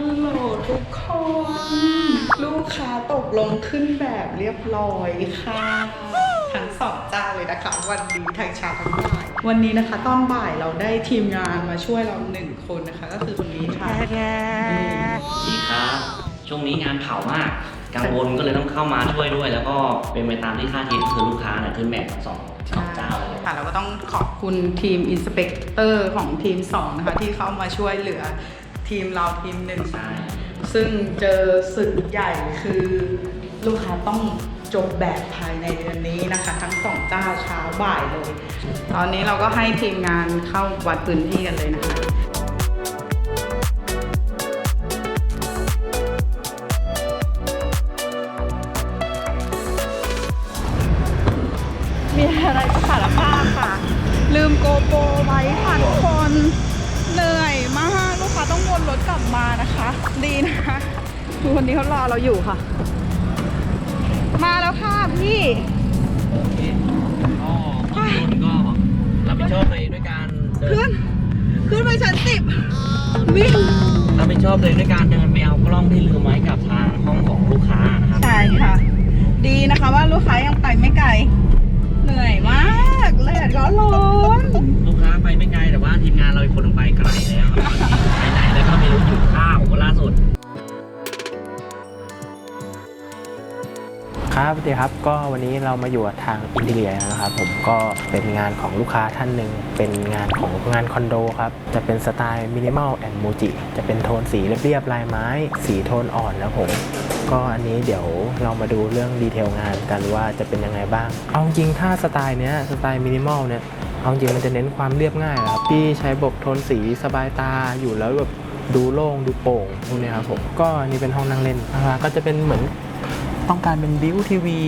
ฮัลโหลทุกคน ลูกค้าตกลงขึ้นแบบเรียบร้อยค่ะ ทั้งสองเจ้าเลยนะคะ วันนี้ทั้งเช้าทั้งบ่าย วันนี้นะคะตอนบ่ายเราได้ทีมงานมาช่วยเราหนึ่งคนนะคะ ก็คือคนนี้ค่ะดีครับ ช่วงนี้งานเผามาก กังวลก็เลยต้องเข้ามาช่วยด้วย แล้วก็เป็นไปตามที่คาดคิดคือลูกค้าเนี่ยขึ้นแบบสองสองเจ้าเลยค่ะเราก็ต้องขอบคุณทีมอินสเปกเตอร์ของทีม 2 นะคะ ที่เข้ามาช่วยเหลือ ทีมเราทีมหนึ่ง ใช่ซึ่งเจอสึกใหญ่คือลูกค้าต้องจบแบบภายในเดือนนี้นะคะ ทั้งสองเจ้าเช้าบ่ายเลย ตอนนี้เราก็ให้ทีมงานเข้าวัดพื้นที่กันเลยนะคะมีอะไรจะสารภาพค่ะ ลืมโกโปรไว้ค่ะทุกคน รถกลับมานะคะ ดีนะคะทุกคนนี้เขารอเราอยู่ค่ะ มาแล้วค่ะพี่ก็คนก็รับผิดชอบตัวเองด้วยการเดิขึ้น นขึ้นไปชั้นสิบวิ่งรับผิดชอบตัวเองด้วยการเดินไปเอากล้องที่ลืมไว้กับทางห้องของลูกค้านะครับใช่ค่ะ ดีนะคะว่าลูกค้ายังไปไม่ไกล เหนื่อยมากแดดก็ร้อน ลูกค้าไปไม่ไกลแต่ว่าทีมงานเราอีกคนหนึงไปไกลแล้วครับ ครับสวัสดีครับ ก็วันนี้เรามาอยู่ทางอินเดียนะครับผมก็เป็นงานของลูกค้าท่านหนึ่ง เป็นงานของงานคอนโดครับ จะเป็นสไตล์มินิมอลแอนด์มูจิ จะเป็นโทนสีเรียบๆลายไม้ สีโทนอ่อนนะผม ก็อันนี้เดี๋ยวเรามาดูเรื่องดีเทลงานกันว่าจะเป็นยังไงบ้าง เอาจริงถ้าสไตล์เนี้ยสไตล์มินิมอลเนี่ย เอาจริงมันจะเน้นความเรียบง่ายครับที่ใช้บบโทนสีสบายตาอยู่แล้วแบบดูโล่งดูโปร่งพวกนี้ครับผม ก็อันนี่เป็นห้องนั่งเล่นนะคะก็จะเป็นเหมือน ต้องการเป็นบิวทีวี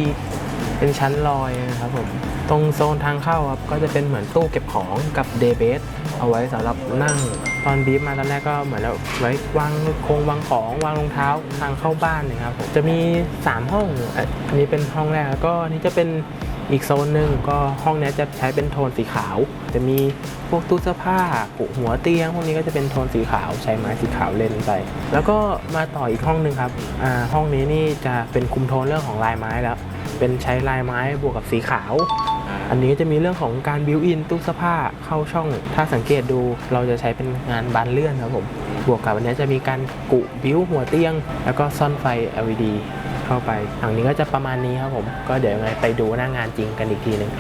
เป็นชั้นลอยนะครับผมตรงโซนทางเข้าครับก็จะเป็นเหมือนตู้เก็บของกับเดย์เบสเอาไว้สำหรับนั่ง ตอนบีฟมาตอนแรกก็เหมือนเราไว้วางโครงวางของวางรองเท้าทางเข้าบ้านนะครับผมจะมี 3 ห้องอันนี้เป็นห้องแรกแล้วก็นี่จะเป็น อีกโซนหนึ่งก็ห้องนี้จะใช้เป็นโทนสีขาว จะมีพวกตู้เสื้อผ้าปุหัวเตียง พวกนี้ก็จะเป็นโทนสีขาวใช้ไม้สีขาวเล่นไป แล้วก็มาต่ออีกห้องหนึ่งครับห้องนี้นี่จะเป็นคุมโทนเรื่องของลายไม้แล้ว เป็นใช้ลายไม้บวกกับสีขาว อันนี้จะมีเรื่องของการบิวอินตู้เสื้อผ้าเข้าช่อง ถ้าสังเกตดูเราจะใช้เป็นงานบานเลื่อนครับผมบวกกับอันนี้จะมีการกุบิวหัวเตียง แล้วก็ซ่อนไฟ LED เข้าไปทางนี้ก็จะประมาณนี้ครับผม ก็เดี๋ยวยังไงไปดูหน้างานจริงกันอีกทีหนึ่ง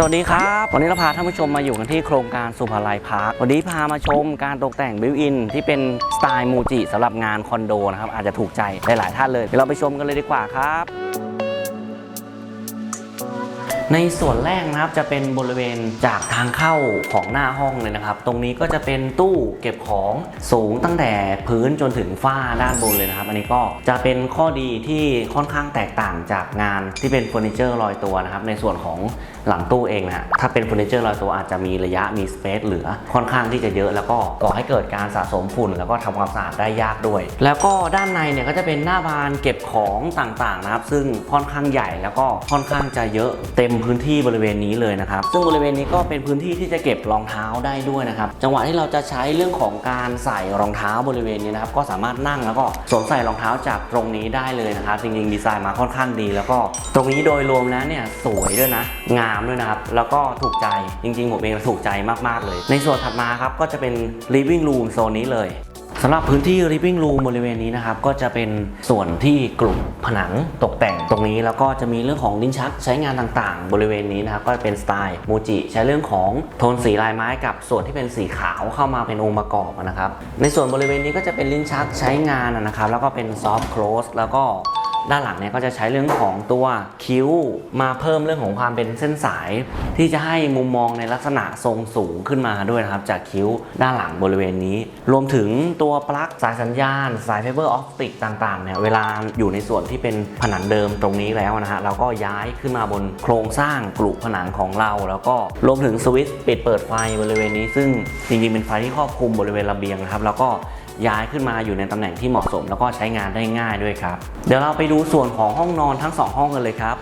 สวัสดีครับ วันนี้เราพาท่านผู้ชมมาอยู่กันที่โครงการสุภาลัยพาร์ค วันนี้พามาชมการตกแต่งบิวอินที่เป็นสไตล์มูจิสำหรับงานคอนโดนะครับ อาจจะถูกใจหลายๆท่านเลย เดี๋ยวเราไปชมกันเลยดีกว่าครับในส่วนแรกนะครับจะเป็นบริเวณจากทางเข้าของหน้าห้องเลยนะครับ ตรงนี้ก็จะเป็นตู้เก็บของสูงตั้งแต่พื้นจนถึงฝ้าด้านบนเลยนะครับ อันนี้ก็จะเป็นข้อดีที่ค่อนข้างแตกต่างจากงานที่เป็นเฟอร์นิเจอร์ลอยตัวนะครับ ในส่วนของ หลังตู้เองนะฮะถ้าเป็นเฟอร์นิเจอร์ลอยตัวอาจจะมีระยะมีสเปซเหลือค่อนข้างที่จะเยอะแล้วก็ก่อให้เกิดการสะสมฝุ่น แล้วก็ทำความสะอาดได้ยากด้วย แล้วก็ด้านในเนี่ยก็จะเป็นหน้าบานเก็บของต่างๆนะครับ ซึ่งค่อนข้างใหญ่แล้วก็ค่อนข้างจะเยอะเต็มพื้นที่บริเวณนี้เลยนะครับ ซึ่งบริเวณนี้ก็เป็นพื้นที่ที่จะเก็บรองเท้าได้ด้วยนะครับจังหวะที่เราจะใช้เรื่องของการใส่รองเท้าบริเวณนี้นะครับก็สามารถนั่งแล้วก็สวมใส่รองเท้าจากตรงนี้ได้เลยนะครับจริงๆดีไซน์มาค่อนข้างดี แล้วก็ตรงนี้โดยรวมแล้วเนี่ยสวยด้วยนะงามด้วยนะครับ แล้วก็ถูกใจจริงๆ ผมเองถูกใจมากๆเลย ในส่วนถัดมาครับก็จะเป็น living room โซนนี้เลยสำหรับพื้นที่ living room บริเวณนี้นะครับ ก็จะเป็นส่วนที่กลุ่มผนังตกแต่งตรงนี้ แล้วก็จะมีเรื่องของลิ้นชักใช้งานต่างๆ บริเวณนี้นะครับ ก็เป็นสไตล์มูจิ ใช้เรื่องของโทนสีลายไม้กับส่วนที่เป็นสีขาวเข้ามาเป็นองค์ประกอบนะครับ ในส่วนบริเวณนี้ก็จะเป็นลิ้นชักใช้งานนะครับ แล้วก็เป็นซอฟต์คลอสแล้วก็ ด้านหลังเนี่ยก็จะใช้เรื่องของตัวคิ้วมาเพิ่มเรื่องของความเป็นเส้นสาย ที่จะให้มุมมองในลักษณะทรงสูงขึ้นมาด้วยนะครับ จากคิ้วด้านหลังบริเวณนี้ รวมถึงตัวปลั๊กสายสัญญาณ สายไฟเบอร์ออปติกต่างๆเนี่ยเวลาอยู่ในส่วนที่เป็นผนังเดิมตรงนี้แล้วนะฮะเราก็ย้ายขึ้นมาบนโครงสร้างกลุ่ผนังของเรา แล้วก็รวมถึงสวิตช์ปิดเปิดไฟบริเวณนี้ ซึ่งจริงๆเป็นไฟที่ครอบคลุมบริเวณระเบียงนะครับแล้วก็ ย้ายขึ้นมาอยู่ในตำแหน่งที่เหมาะสม แล้วก็ใช้งานได้ง่ายด้วยครับ เดี๋ยวเราไปดูส่วนของห้องนอนทั้ง 2 ห้องกันเลยครับ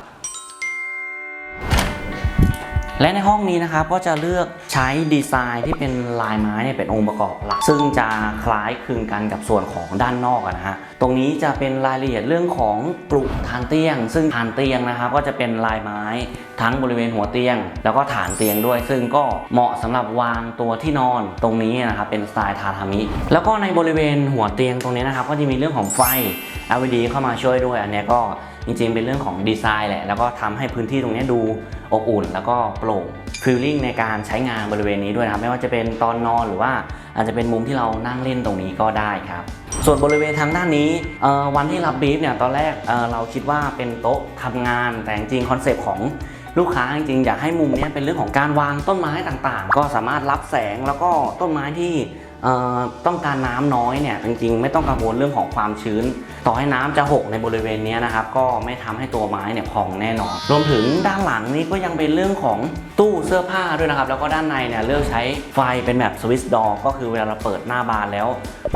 และในห้องนี้นะครับก็จะเลือกใช้ดีไซน์ที่เป็นลายไม้เนี่ยเป็นองค์ประกอบหลัก ซึ่งจะคล้ายคลึงกันกับส่วนของด้านนอกนะฮะตรงนี้จะเป็นรายละเอียดเรื่องของกรุฐานเตียง ซึ่งฐานเตียงนะครับก็จะเป็นลายไม้ทั้งบริเวณหัวเตียง แล้วก็ฐานเตียงด้วย ซึ่งก็เหมาะสำหรับวางตัวที่นอนตรงนี้นะครับเป็นสไตล์ทาทามิ แล้วก็ในบริเวณหัวเตียงตรงนี้นะครับก็จะมีเรื่องของไฟ LED เข้ามาช่วยด้วย อันนี้ก็ จริงๆ เป็นเรื่องของดีไซน์แหละ แล้วก็ทำให้พื้นที่ตรงนี้ดูอบอุ่น แล้วก็โปร่งฟีลลิ่งในการใช้งานบริเวณนี้ด้วยนะครับ ไม่ว่าจะเป็นตอนนอนหรือว่าอาจจะเป็นมุมที่เรานั่งเล่นตรงนี้ก็ได้ครับ ส่วนบริเวณทางด้านนี้วันที่รับบีฟเนี่ยตอนแรกเเราคิดว่าเป็นโต๊ะทำงานแต่จริงคอนเซปต์ของลูกค้าจริงๆอยากให้มุมนี้เป็นเรื่องของการวางต้นไม้ต่างๆ ก็สามารถรับแสงแล้วก็ต้นไม้ที่ ต้องการน้ำน้อยเนี่ยจริงๆ ไม่ต้องกังวลเรื่องของความชื้น ต่อให้น้ำจะหกในบริเวณนี้นะครับก็ไม่ทำให้ตัวไม้เนี่ยพองแน่นอน รวมถึงด้านหลังนี้ก็ยังเป็นเรื่องของตู้เสื้อผ้าด้วยนะครับ แล้วก็ด้านในเนี่ยเลือกใช้ไฟเป็นแบบสวิตช์ดอก็คือเวลาเราเปิดหน้าบานแล้ว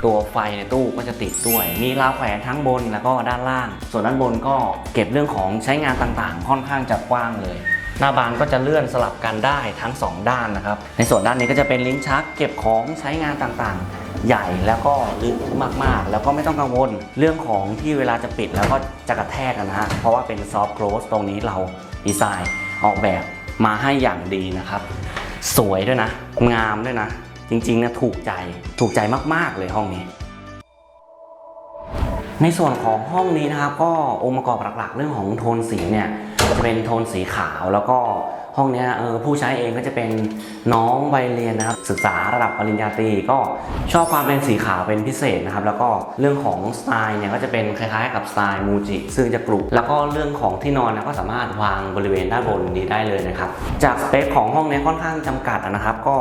ตัวไฟในตู้ก็จะติดด้วย มีราวแขวนทั้งบนแล้วก็ด้านล่าง ส่วนด้านบนก็เก็บเรื่องของใช้งานต่างๆ ค่อนข้างจะกว้างเลย หน้าบานก็จะเลื่อนสลับกันได้ทั้ง 2 ด้านนะครับ ในส่วนด้านนี้ก็จะเป็นลิ้นชักเก็บของใช้งานต่างๆ ใหญ่แล้วก็ลึกมากๆ แล้วก็ไม่ต้องกังวลเรื่องของที่เวลาจะปิดแล้วก็จะกระแทกนะฮะเพราะว่าเป็นซอฟต์ c l o s e ตรงนี้เราดีไซน์ออกแบบมาให้อย่างดีนะครับ สวยด้วยนะ งามด้วยนะ จริงๆนะถูกใจถูกใจมากๆเลยห้องนี้ในส่วนของห้องนี้นะครับก็องค์ประกอบหลักๆ เรื่องของโทนสีเนี่ย จะเป็นโทนสีขาวแล้วก็ห้องนี้เออผู้ใช้เองก็จะเป็นน้องวัยเรียนนะครับศึกษาระดับปริญญาตรีก็ชอบความเป็นสีขาวเป็นพิเศษนะครับแล้วก็เรื่องของสไตล์เนี่ยก็จะเป็นคล้ายๆกับสไตล์มูจิซึ่งจะกรุบแล้วก็เรื่องของที่นอนนยก็สามารถวางบริเวณด้านบนนี้ได้เลยนะครับจากสเปคของห้องนี้ค่อนข้างจำกัดนะครับ ก็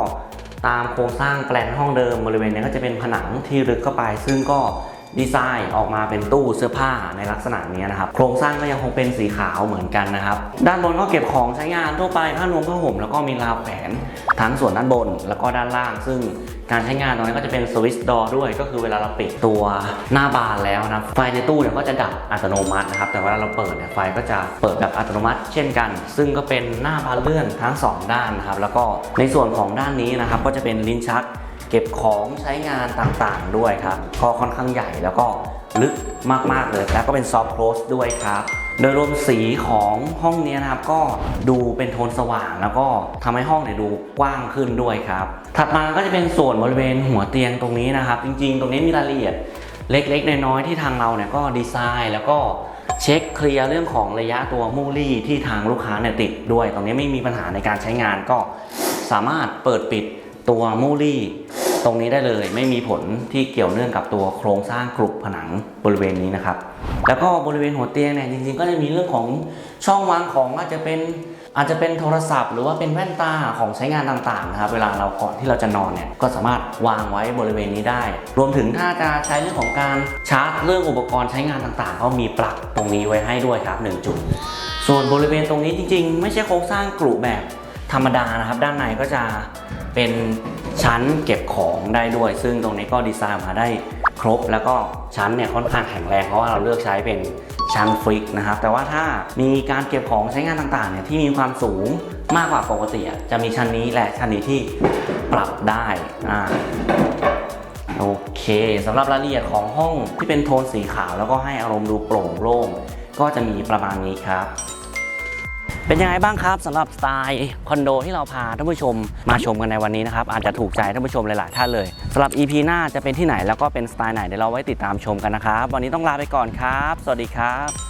ตามโครงสร้างแปลนห้องเดิมบริเวณนี้ก็จะเป็นผนังที่ลึกเข้าไป ซึ่งก็ ดีไซน์ออกมาเป็นตู้เสื้อผ้าในลักษณะนี้นะครับ โครงสร้างก็ยังคงเป็นสีขาวเหมือนกันนะครับ ด้านบนก็เก็บของใช้งานทั่วไปผ้านวมผ้าห่มแล้วก็มีราวแขวนทั้งส่วนด้านบนแล้วก็ด้านล่าง ซึ่งการใช้งานตรงนี้ก็จะเป็นสวิตช์ดอด้วย ก็คือเวลาเราปิดตัวหน้าบานแล้วนะไฟในตู้เนี่ยก็จะดับอัตโนมัตินะครับ แต่เวลาเราเปิดเนี่ยไฟก็จะเปิดแบบอัตโนมัติ เช่นกัน ซึ่งก็เป็นหน้าบานเลื่อนทั้งสองด้านนะครับ แล้วก็ในส่วนของด้านนี้นะครับก็จะเป็นลิ้นชัก เก็บของใช้งานต่างๆด้วยครับก็ค่อนข้างใหญ่แล้วก็ลึกมากๆเลยแล้วก็เป็นซอฟต์โคลสด้วยครับ โดยรวมสีของห้องนี้นะครับ ก็ดูเป็นโทนสว่างแล้วก็ทำให้ห้องเนี่ยดูกว้างขึ้นด้วยครับ ถัดมาก็จะเป็นส่วนบริเวณหัวเตียงตรงนี้นะครับ จริงๆ ตรงนี้มีรายละเอียดเล็กๆ น้อยๆที่ทางเราเนี่ยก็ดีไซน์แล้วก็เช็คเคลียร์เรื่องของระยะตัวมูลี่ที่ทางลูกค้าเนี่ยติดด้วย ตรงนี้ไม่มีปัญหาในการใช้งานก็สามารถเปิดปิดตัวมูลี่ ตรงนี้ได้เลยไม่มีผลที่เกี่ยวเนื่องกับตัวโครงสร้างกรุผนังบริเวณนี้นะครับ แล้วก็บริเวณหัวเตียงเนี่ยจริงๆ ก็จะมีเรื่องของช่องวางของอาจจะเป็นอาจจะเป็นโทรศัพท์ หรือว่าเป็นแว่นตาของใช้งานต่างๆนะครับเวลาเราก่อนที่เราจะนอนเนี่ยก็สามารถวางไว้บริเวณนี้ได้ รวมถึงถ้าจะใช้เรื่องของการชาร์จเรื่องอุปกรณ์ใช้งานต่างๆ ก็มีปลั๊กตรงนี้ไว้ให้ด้วยครับหนึ่งจุดส่วนบริเวณตรงนี้จริงๆ ไม่ใช่โครงสร้างกรุแบบ ธรรมดานะครับ ด้านในก็จะเป็นชั้นเก็บของได้ด้วย ซึ่งตรงนี้ก็ดีไซน์มาได้ครบ แล้วก็ชั้นเนี่ยค่อนข้างแข็งแรงเพราะว่าเราเลือกใช้เป็นชั้นฟิกนะครับ แต่ว่าถ้ามีการเก็บของใช้งานต่างๆเนี่ยที่มีความสูงมากกว่าปกติจะมีชั้นนี้และชั้นนี้ที่ปรับได้อ่าโอเคสำหรับรายละเอียดของห้องที่เป็นโทนสีขาว แล้วก็ให้อารมณ์ดูโปร่งโล่งก็จะมีประมาณนี้ครับ เป็นยังไงบ้างครับสำหรับสไตล์คอนโดที่เราพาท่านผู้ชมมาชมกันในวันนี้นะครับ อาจจะถูกใจท่านผู้ชมหลายๆท่านเลยสำหรับ EP หน้าจะเป็นที่ไหนแล้วก็เป็นสไตล์ไหนเดี๋ยวเราไว้ติดตามชมกันนะครับ วันนี้ต้องลาไปก่อนครับ สวัสดีครับ